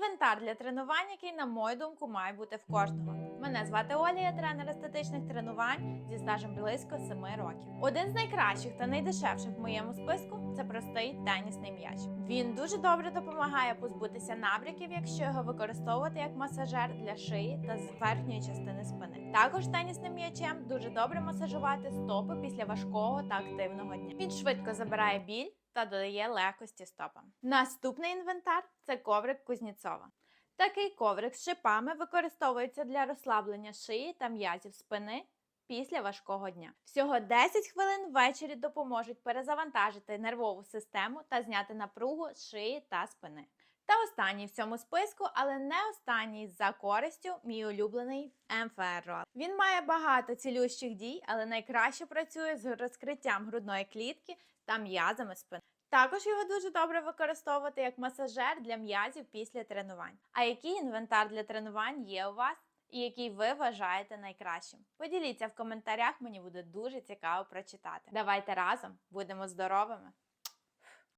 Інвентар для тренувань, який, на мою думку, має бути в кожного. Мене звати Оля, я тренер естетичних тренувань зі стажем близько 7 років. Один з найкращих та найдешевших в моєму списку це простий тенісний м'яч. Він дуже добре допомагає позбутися набряків, якщо його використовувати як масажер для шиї та з верхньої частини спини. Також тенісним м'ячем дуже добре масажувати стопи після важкого та активного дня. Він швидко забирає біль та додає легкості стопам. Наступний інвентар це коврик Кузнєцова. Такий коврик з шипами використовується для розслаблення шиї та м'язів спини після важкого дня. Всього 10 хвилин ввечері допоможуть перезавантажити нервову систему та зняти напругу шиї та спини. Та останній в цьому списку, але не останній за користю, мій улюблений МФР. Він має багато цілющих дій, але найкраще працює з розкриттям грудної клітки та м'язами спини. Також його дуже добре використовувати як масажер для м'язів після тренувань. А який інвентар для тренувань є у вас? І який ви вважаєте найкращим? Поділіться в коментарях, мені буде дуже цікаво прочитати. Давайте разом будемо здоровими!